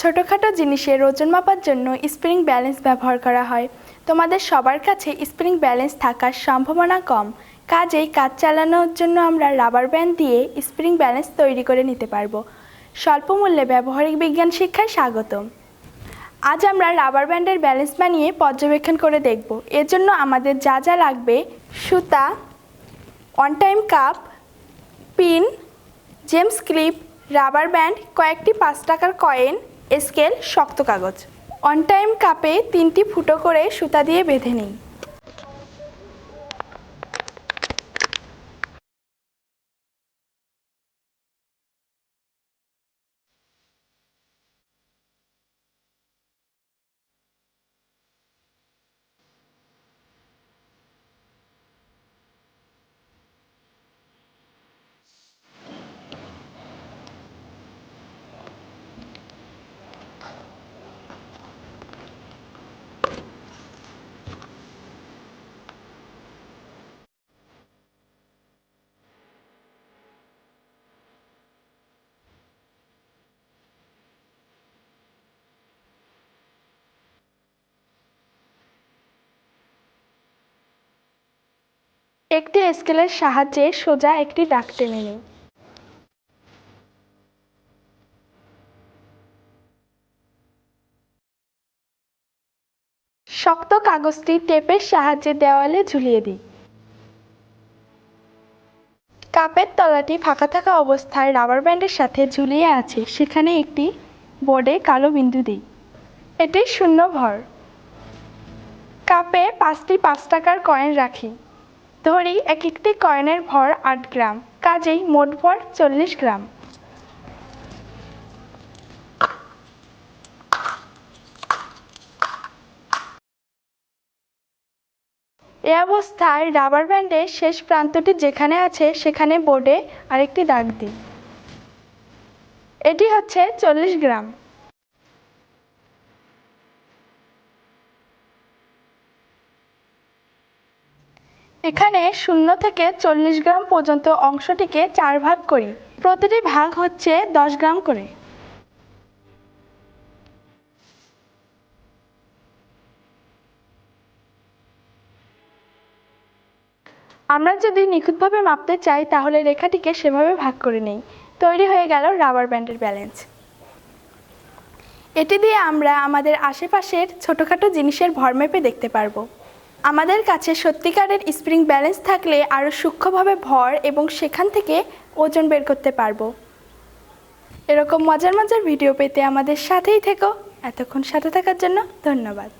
ছোটোখাটো জিনিসের ওজন মাপার জন্য স্প্রিং ব্যালেন্স ব্যবহার করা হয়। তোমাদের সবার কাছে স্প্রিং ব্যালেন্স থাকার সম্ভাবনা কম। কাজেই কাজ চালানোর জন্য আমরা রাবার ব্যান্ড দিয়ে স্প্রিং ব্যালেন্স তৈরি করে নিতে পারব। স্বল্প মূল্যে ব্যবহারিক বিজ্ঞান শিক্ষায় স্বাগতম। আজ আমরা রাবার ব্যান্ডের ব্যালেন্স বানিয়ে পর্যবেক্ষণ করে দেখব। এর জন্য আমাদের যা যা লাগবে, সুতা one time cup, pin, gems clip, rubber band, কয়েকটি পাঁচ টাকার কয়েন স্কেল শক্ত কাগজ। অন টাইম কাপে তিনটি ফুটো করে সুতা দিয়ে বেঁধে নিই একটি স্কেলের সাহায্যে সোজা একটি দাগ টেনে নিই। শক্ত কাগজটি টেপের সাহায্যে দেওয়ালে ঝুলিয়ে দিই। কাপের তলাটি ফাঁকা থাকা অবস্থায় রাবার ব্যান্ডের সাথে ঝুলিয়ে আছে, সেখানে একটি বোর্ডে কালো বিন্দু দিই। এটি শূন্য ভর। কাপে পাঁচটি পাঁচ টাকার কয়েন রাখি। ধরি এক একটি কয়েনের ভর আট গ্রাম, কাজেই মোট ভর চল্লিশ গ্রাম। এ অবস্থায় রাবার ব্যান্ডের শেষ প্রান্তটি যেখানে আছে, সেখানে বোর্ডে আরেকটি দাগ দিই। এটি হচ্ছে চল্লিশ গ্রাম। এখানে শূন্য থেকে চল্লিশ গ্রাম পর্যন্ত অংশটিকে চার ভাগ করি। প্রতিটি ভাগ হচ্ছে দশ গ্রাম করে। আমরা যদি নিখুঁতভাবে মাপতে চাই, তাহলে রেখাটিকে সেভাবে ভাগ করে নেই। তৈরি হয়ে গেল রাবার ব্যান্ডের ব্যালেন্স। এটি দিয়ে আমরা আমাদের আশেপাশের ছোটোখাটো জিনিসের ভর মেপে দেখতে পারব। আমাদের কাছে সত্যিকারের স্প্রিং ব্যালেন্স থাকলে আরও সূক্ষ্মভাবে ভর এবং সেখান থেকে ওজন বের করতে পারব। এরকম মজার মজার ভিডিও পেতে আমাদের সাথেই থেকো। এতক্ষণ সাথে থাকার জন্য ধন্যবাদ।